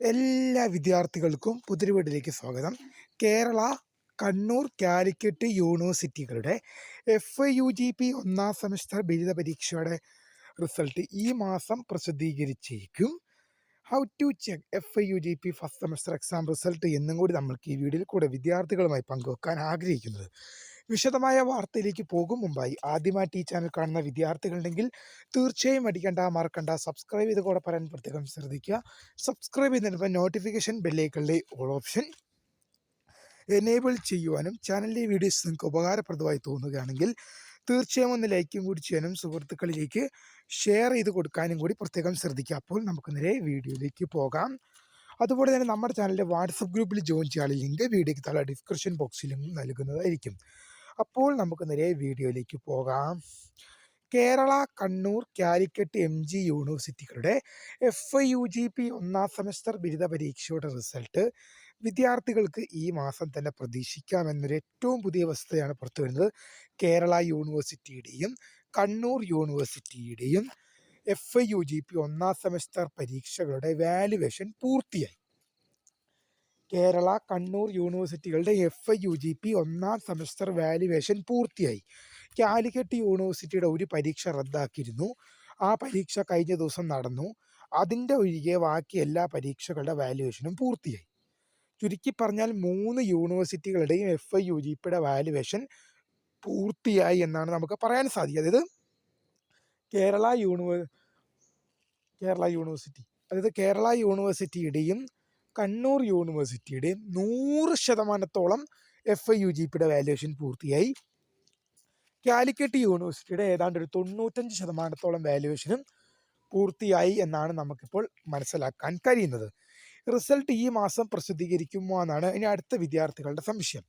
എല്ലാ വിദ്യാർത്ഥികൾക്കും പുതിരിവീടിലേക്ക് സ്വാഗതം. കേരള കണ്ണൂർ കാലിക്കറ്റ് യൂണിവേഴ്സിറ്റികളുടെ എഫ് യു ജി പി ഒന്നാം സെമസ്റ്റർ ബിരുദ പരീക്ഷയുടെ റിസൾട്ട് ഈ മാസം പ്രസിദ്ധീകരിച്ചിരിക്കും how to check F U G P first semester exam result എന്നും കൂടി നമ്മൾക്ക് ഈ വീഡിയോയിൽ കൂടെ വിദ്യാർത്ഥികളുമായി പങ്കുവെക്കാൻ ആഗ്രഹിക്കുന്നത്. വിശദമായ വാർത്തയിലേക്ക് പോകും മുമ്പായി. ആദ്യമായിട്ട് ഈ ചാനൽ കാണുന്ന വിദ്യാർത്ഥികളുണ്ടെങ്കിൽ തീർച്ചയായും അടിക്കണ്ട മറക്കണ്ട സബ്സ്ക്രൈബ് ചെയ്ത് കൂടെ പറയാൻ പ്രത്യേകം ശ്രദ്ധിക്കുക. സബ്സ്ക്രൈബ് ചെയ്തിട്ട് നോട്ടിഫിക്കേഷൻ ബെല്ലേക്കളുടെ ഓൾ ഓപ്ഷൻ എനേബിൾ ചെയ്യുവാനും ചാനലിലെ വീഡിയോസ് നിങ്ങൾക്ക് ഉപകാരപ്രദമായി തോന്നുകയാണെങ്കിൽ തീർച്ചയായും ഒന്ന് ലൈക്കും കൂടി ചെയ്യാനും സുഹൃത്തുക്കളിലേക്ക് ഷെയർ ചെയ്ത് കൊടുക്കാനും കൂടി പ്രത്യേകം ശ്രദ്ധിക്കുക. അപ്പോൾ നമുക്ക് നേരെ വീഡിയോയിലേക്ക് പോകാം. അതുപോലെ തന്നെ നമ്മുടെ ചാനലിന്റെ വാട്സപ്പ് ഗ്രൂപ്പിൽ ജോയിൻ ചെയ്യാനുള്ള ലിങ്ക് വീഡിയോയ്ക്ക് താഴെ ഡിസ്ക്രിപ്ഷൻ ബോക്സിലും നൽകുന്നതായിരിക്കും. അപ്പോൾ നമുക്ക് നേരെ വീഡിയോയിലേക്ക് പോകാം. Kerala Kannur Calicut M G യൂണിവേഴ്സിറ്റികളുടെ F I U G P ഒന്നാം സെമസ്റ്റർ ബിരുദ പരീക്ഷയുടെ റിസൾട്ട് വിദ്യാർത്ഥികൾക്ക് ഈ മാസം തന്നെ പ്രതീക്ഷിക്കാമെന്നൊരു ഏറ്റവും പുതിയ വസ്തുതയാണ് പുറത്തു വരുന്നത്. കേരള യൂണിവേഴ്സിറ്റിയുടെയും Kannur യൂണിവേഴ്സിറ്റിയുടെയും F I U G P ഒന്നാം സെമസ്റ്റർ പരീക്ഷകളുടെ വാലുവേഷൻ പൂർത്തിയായി. Kerala Kannur യൂണിവേഴ്സിറ്റികളുടെ F I U G P ഒന്നാം സെമസ്റ്റർ വാല്യുവേഷൻ പൂർത്തിയായി. കാലിക്കറ്റ് യൂണിവേഴ്സിറ്റിയുടെ ഒരു പരീക്ഷ റദ്ദാക്കിയിരുന്നു. ആ പരീക്ഷ കഴിഞ്ഞ ദിവസം നടന്നു. അതിന്റെ ഒഴികെ ബാക്കി എല്ലാ പരീക്ഷകളുടെ വാല്യുവേഷനും പൂർത്തിയായി. ചുരുക്കി പറഞ്ഞാൽ മൂന്ന് യൂണിവേഴ്സിറ്റികളുടെയും എഫ് ഐ യു ജി പിയുടെ വാലുവേഷൻ പൂർത്തിയായി എന്നാണ് നമുക്ക് പറയാൻ സാധിക്കുക. അതായത് കേരള യൂണിവേ കേരള യൂണിവേഴ്സിറ്റി. അതായത് കേരള യൂണിവേഴ്സിറ്റിയുടെയും കണ്ണൂർ യൂണിവേഴ്സിറ്റിയുടെ നൂറ് ശതമാനത്തോളം എഫ് ഐ യു ജി പിയുടെ വാല്യുവേഷൻ പൂർത്തിയായി. കാലിക്കറ്റ് യൂണിവേഴ്സിറ്റിയുടെ ഏതാണ്ട് ഒരു തൊണ്ണൂറ്റഞ്ച് ശതമാനത്തോളം വാല്യുവേഷനും പൂർത്തിയായി എന്നാണ് നമുക്കിപ്പോൾ മനസ്സിലാക്കാൻ കഴിയുന്നത്. റിസൾട്ട് ഈ മാസം പ്രസിദ്ധീകരിക്കുമോ എന്നാണ് ഇനി അടുത്ത വിദ്യാർത്ഥികളുടെ സംശയം.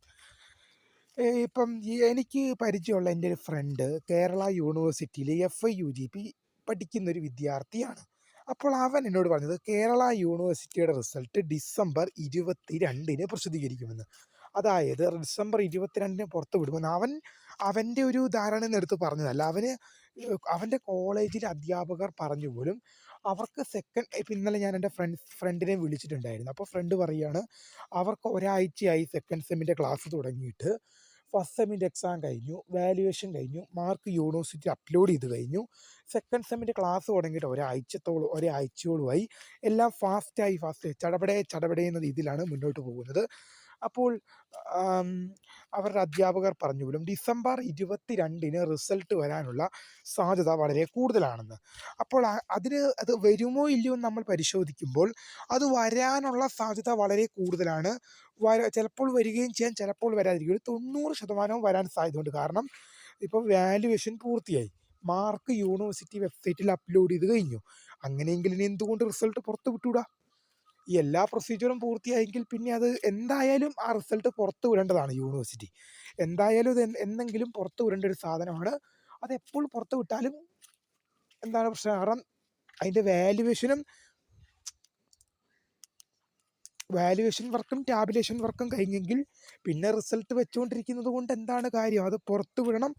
ഇപ്പം എനിക്ക് പരിചയമുള്ള എന്റെ ഒരു ഫ്രണ്ട് കേരള യൂണിവേഴ്സിറ്റിയിലെ F I U G P പഠിക്കുന്നൊരു വിദ്യാർത്ഥിയാണ്. അപ്പോൾ അവൻ എന്നോട് പറഞ്ഞത് കേരള യൂണിവേഴ്സിറ്റിയുടെ റിസൾട്ട് ഡിസംബർ ഇരുപത്തി രണ്ടിന് പ്രസിദ്ധീകരിക്കുമെന്ന്. അതായത് ഡിസംബർ ഇരുപത്തിരണ്ടിന് പുറത്ത് വിടുമെന്ന്. അവൻ അവന്റെ ഒരു ധാരണ എന്നെടുത്ത് പറഞ്ഞതല്ല. അവന് അവന്റെ കോളേജിലെ അധ്യാപകർ പറഞ്ഞു പോലും അവർക്ക് സെക്കൻഡ് ഇന്നലെ ഞാൻ എന്റെ ഫ്രണ്ട് ഫ്രണ്ടിനെ വിളിച്ചിട്ടുണ്ടായിരുന്നു. അപ്പോൾ ഫ്രണ്ട് പറയുകയാണ് അവർക്ക് ഒരാഴ്ചയായി സെക്കൻഡ് സെമ്മിന്റെ ക്ലാസ് തുടങ്ങിയിട്ട് ഫസ്റ്റ് സെമ്മിന്റെ എക്സാം കഴിഞ്ഞു വാല്യുവേഷൻ കഴിഞ്ഞു മാർക്ക് യൂണിവേഴ്സിറ്റി അപ്ലോഡ് ചെയ്ത് കഴിഞ്ഞു. സെക്കൻഡ് സെമ്മിന്റെ ക്ലാസ് തുടങ്ങിയിട്ട് ഒരാഴ്ചത്തോളം ഒരാഴ്ചയോളമായി. എല്ലാം ഫാസ്റ്റായി ഫാസ്റ്റ് ചടപടേ ചടപടേ എന്ന രീതിയിലാണ് മുന്നോട്ട് പോകുന്നത്. അപ്പോൾ അവരുടെ അധ്യാപകർ പറഞ്ഞു പോലും ഡിസംബർ ഇരുപത്തി രണ്ടിന് റിസൾട്ട് വരാനുള്ള സാധ്യത വളരെ കൂടുതലാണെന്ന്. അപ്പോൾ അതിന് അത് വരുമോ ഇല്ലയോ എന്ന് നമ്മൾ പരിശോധിക്കുമ്പോൾ അത് വരാനുള്ള സാധ്യത വളരെ കൂടുതലാണ്. വര ചിലപ്പോൾ വരികയും ചെയ്യാൻ ചിലപ്പോൾ വരാതിരിക്കും. ഒരു തൊണ്ണൂറ് ശതമാനവും വരാൻ സാധ്യതയുണ്ട്. കാരണം ഇപ്പോൾ വാല്യുവേഷൻ പൂർത്തിയായി. മാർക്ക് യൂണിവേഴ്സിറ്റി വെബ്സൈറ്റിൽ അപ്ലോഡ് ചെയ്ത് കഴിഞ്ഞു. അങ്ങനെയെങ്കിൽ ഇനി എന്തുകൊണ്ട് റിസൾട്ട് പുറത്ത് വിട്ടുകൂടാ ഈ എല്ലാ പ്രൊസീജിയറും പൂർത്തിയായെങ്കിൽ പിന്നെ അത് എന്തായാലും ആ റിസൾട്ട് പുറത്തു വിടേണ്ടതാണ് യൂണിവേഴ്സിറ്റി എന്തായാലും ഇത് എന്തെങ്കിലും പുറത്തു വിടേണ്ട ഒരു സാധനമാണ്. അത് എപ്പോൾ പുറത്തു വിട്ടാലും എന്താണ് പ്രശ്നം? കാരണം അതിന്റെ വാല്യുവേഷനും വാല്യുവേഷൻ വർക്കും ടാബുലേഷൻ വർക്കും കഴിഞ്ഞെങ്കിൽ പിന്നെ റിസൾട്ട് വെച്ചുകൊണ്ടിരിക്കുന്നത് കൊണ്ട് എന്താണ് കാര്യം? അത് പുറത്ത് വിടണം.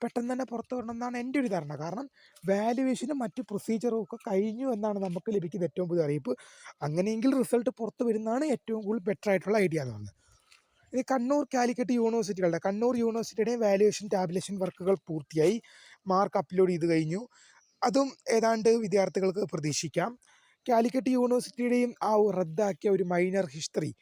പെട്ടെന്ന് തന്നെ പുറത്തു വരണം എന്നാണ് എന്റെ ഒരു ധാരണ. കാരണം വാല്യുവേഷനും മറ്റ് പ്രൊസീജിയറും ഒക്കെ കഴിഞ്ഞു എന്നാണ് നമുക്ക് ലഭിക്കുന്ന ഏറ്റവും പുതിയ അറിയിപ്പ്. അങ്ങനെയെങ്കിൽ റിസൾട്ട് പുറത്തു വരുന്നതാണ് ഏറ്റവും കൂടുതൽ ബെറ്റർ ആയിട്ടുള്ള ഐഡിയ എന്ന് പറയുന്നത്. ഇനി കണ്ണൂർ കാലിക്കറ്റ് യൂണിവേഴ്സിറ്റികളുടെ കണ്ണൂർ യൂണിവേഴ്സിറ്റിയുടെയും വാല്യുവേഷൻ ടാബുലേഷൻ വർക്കുകൾ പൂർത്തിയായി. മാർക്ക് അപ്ലോഡ് ചെയ്ത് കഴിഞ്ഞു. അതും ഏതാണ്ട് വിദ്യാർത്ഥികൾക്ക് പ്രതീക്ഷിക്കാം. കാലിക്കറ്റ് യൂണിവേഴ്സിറ്റിയുടെയും ആ റദ്ദാക്കിയ ഒരു മൈനർ ഹിസ്റ്ററി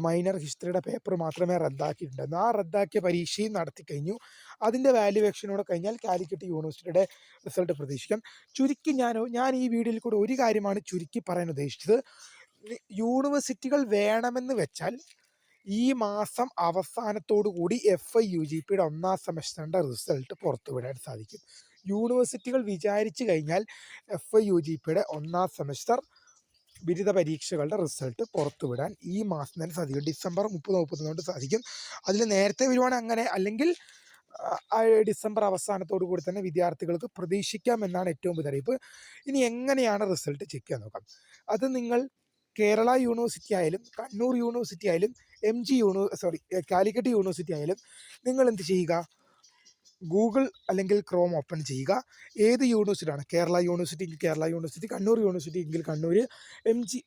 മൈനർ ഹിസ്റ്ററിയുടെ പേപ്പർ മാത്രമേ റദ്ദാക്കിയിട്ടുണ്ടായിരുന്നു ആ റദ്ദാക്കിയ പരീക്ഷയും നടത്തി കഴിഞ്ഞു അതിന്റെ വാല്യുവേഷനോടെ കഴിഞ്ഞാൽ കാലിക്കറ്റ് യൂണിവേഴ്സിറ്റിയുടെ റിസൾട്ട് പ്രതീക്ഷിക്കാം. ചുരുക്കി ഞാൻ ഞാൻ ഈ വീഡിയോയിൽ കൂടെ ഒരു കാര്യമാണ് ചുരുക്കി പറയാൻ ഉദ്ദേശിച്ചത്. യൂണിവേഴ്സിറ്റികൾ വേണമെന്ന് വെച്ചാൽ ഈ മാസം അവസാനത്തോടു കൂടി എഫ് ഐ യു ജി പിയുടെ ഒന്നാം സെമസ്റ്ററിന്റെ റിസൾട്ട് പുറത്തുവിടാൻ സാധിക്കും. യൂണിവേഴ്സിറ്റികൾ വിചാരിച്ചു കഴിഞ്ഞാൽ എഫ് ഐ യു ജി പിയുടെ ഒന്നാം സെമസ്റ്റർ ബിരുദ പരീക്ഷകളുടെ റിസൾട്ട് പുറത്തുവിടാൻ ഈ മാസം തന്നെ സാധിക്കും. ഡിസംബർ മുപ്പത് മുപ്പത്തൊന്നുകൊണ്ട് സാധിക്കും. അതിൽ നേരത്തെ വരുവാണെങ്കിൽ അങ്ങനെ അല്ലെങ്കിൽ ഡിസംബർ അവസാനത്തോടു കൂടി തന്നെ വിദ്യാർത്ഥികൾക്ക് പ്രതീക്ഷിക്കാം എന്നാണ് ഏറ്റവും പുതിയ അറിയിപ്പ്. ഇനി എങ്ങനെയാണ് റിസൾട്ട് ചെക്ക് ചെയ്യാൻ നോക്കാം. അത് നിങ്ങൾ കേരള യൂണിവേഴ്സിറ്റി ആയാലും കണ്ണൂർ യൂണിവേഴ്സിറ്റി ആയാലും M G uni sorry Calicut university ആയാലും നിങ്ങൾ എന്ത് ചെയ്യുക? ഗൂഗിൾ അല്ലെങ്കിൽ ക്രോം ഓപ്പൺ ചെയ്യുക. ഏത് യൂണിവേഴ്സിറ്റിയാണ് കേരള യൂണിവേഴ്സിറ്റി എങ്കിൽ കേരള യൂണിവേഴ്സിറ്റി കണ്ണൂർ യൂണിവേഴ്സിറ്റി എങ്കിൽ Kannur M G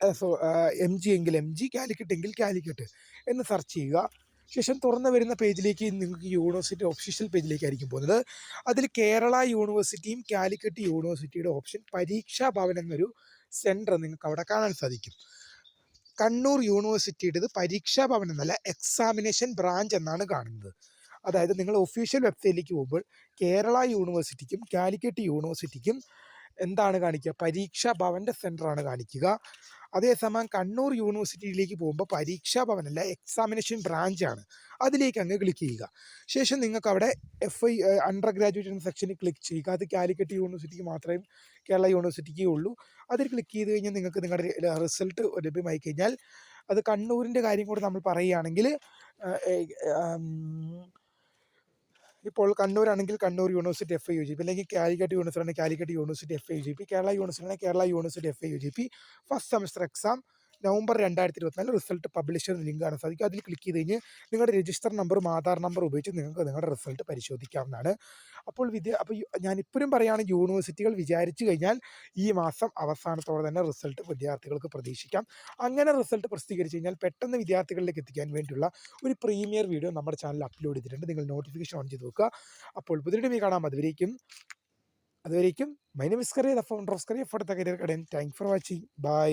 M G എങ്കിൽ എം ജി കാലിക്കറ്റ് എങ്കിൽ കാലിക്കറ്റ് എന്ന് സെർച്ച് ചെയ്യുക. ശേഷം തുറന്നു വരുന്ന പേജിലേക്ക് നിങ്ങൾക്ക് യൂണിവേഴ്സിറ്റി ഒഫീഷ്യൽ പേജിലേക്കായിരിക്കും പോകുന്നത്. അതിൽ കേരള യൂണിവേഴ്സിറ്റിയും കാലിക്കറ്റ് യൂണിവേഴ്സിറ്റിയുടെ ഓപ്ഷൻ പരീക്ഷാ ഭവൻ എന്നൊരു സെന്റർ നിങ്ങൾക്ക് അവിടെ കാണാൻ സാധിക്കും. കണ്ണൂർ യൂണിവേഴ്സിറ്റിയുടേത് പരീക്ഷാ ഭവൻ എന്നല്ല എക്സാമിനേഷൻ ബ്രാഞ്ച് എന്നാണ് കാണുന്നത്. അതായത് നിങ്ങൾ ഒഫീഷ്യൽ വെബ്സൈറ്റിലേക്ക് പോകുമ്പോൾ കേരള യൂണിവേഴ്സിറ്റിക്കും കാലിക്കറ്റ് യൂണിവേഴ്സിറ്റിക്കും എന്താണ് കാണിക്കുക? പരീക്ഷാ ഭവന്റെ സെന്ററാണ് കാണിക്കുക. അതേസമയം കണ്ണൂർ യൂണിവേഴ്സിറ്റിയിലേക്ക് പോകുമ്പോൾ പരീക്ഷാ ഭവനല്ല എക്സാമിനേഷൻ ബ്രാഞ്ചാണ് അതിലേക്ക് അങ്ങ് ക്ലിക്ക് ചെയ്യുക. ശേഷം നിങ്ങൾക്ക് അവിടെ എഫ് ഐ അണ്ടർ ഗ്രാജുവേറ്റ് സെക്ഷനിൽ ക്ലിക്ക് ചെയ്യുക. അത് കാലിക്കറ്റ് യൂണിവേഴ്സിറ്റിക്ക് മാത്രമേ കേരള യൂണിവേഴ്സിറ്റിക്ക് ഉള്ളൂ. അതിൽ ക്ലിക്ക് ചെയ്ത് കഴിഞ്ഞാൽ നിങ്ങൾക്ക് നിങ്ങളുടെ റിസൾട്ട് ലഭ്യമായി കഴിഞ്ഞാൽ അത് കണ്ണൂരിന്റെ കാര്യം കൂടെ നമ്മൾ പറയുകയാണെങ്കിൽ ഇപ്പോൾ കണ്ണൂരാണെങ്കിൽ Kannur university F I U G P അല്ലെങ്കിൽ കാലിക്കറ്റ് യൂണിവേഴ്സിറ്റി ആണെങ്കിൽ Calicut university F I U G P Kerala university ആണെങ്കിൽ Kerala university F I U G P first semester exam November രണ്ടായിരത്തി ഇരുപത്തിനാല് റിസൾട്ട് പബ്ലിഷ് ചെയ്യുന്ന link കാണാൻ സാധിക്കും അതിൽ click ചെയ്ത് കഴിഞ്ഞ് നിങ്ങളുടെ രജിസ്റ്റർ നമ്പറും ആധാർ നമ്പർ ഉപയോഗിച്ച് നിങ്ങൾക്ക് നിങ്ങളുടെ റിസൾട്ട് പരിശോധിക്കാവുന്നതാണ്. അപ്പോൾ വിദ്യ അപ്പോൾ ഞാൻ ഇപ്പോഴും പറയുകയാണ് യൂണിവേഴ്സിറ്റികൾ വിചാരിച്ചു കഴിഞ്ഞാൽ ഈ മാസം അവസാനത്തോടെ തന്നെ റിസൾട്ട് വിദ്യാർത്ഥികൾക്ക് പ്രതീക്ഷിക്കാം. അങ്ങനെ റിസൾട്ട് പ്രസിദ്ധീകരിച്ച് കഴിഞ്ഞാൽ പെട്ടെന്ന് വിദ്യാർത്ഥികളിലേക്ക് എത്തിക്കാൻ വേണ്ടിയുള്ള ഒരു പ്രീമിയർ വീഡിയോ നമ്മുടെ ചാനൽ അപ്ലോഡ് ചെയ്തിട്ടുണ്ട്. നിങ്ങൾ നോട്ടിഫിക്കേഷൻ ഓൺ ചെയ്ത് വെക്കുക. അപ്പോൾ പുതിയ കാണാം. അതുവരേക്കും അതുവരേക്കും. My name the founder of for the career കടൻ thank for watching by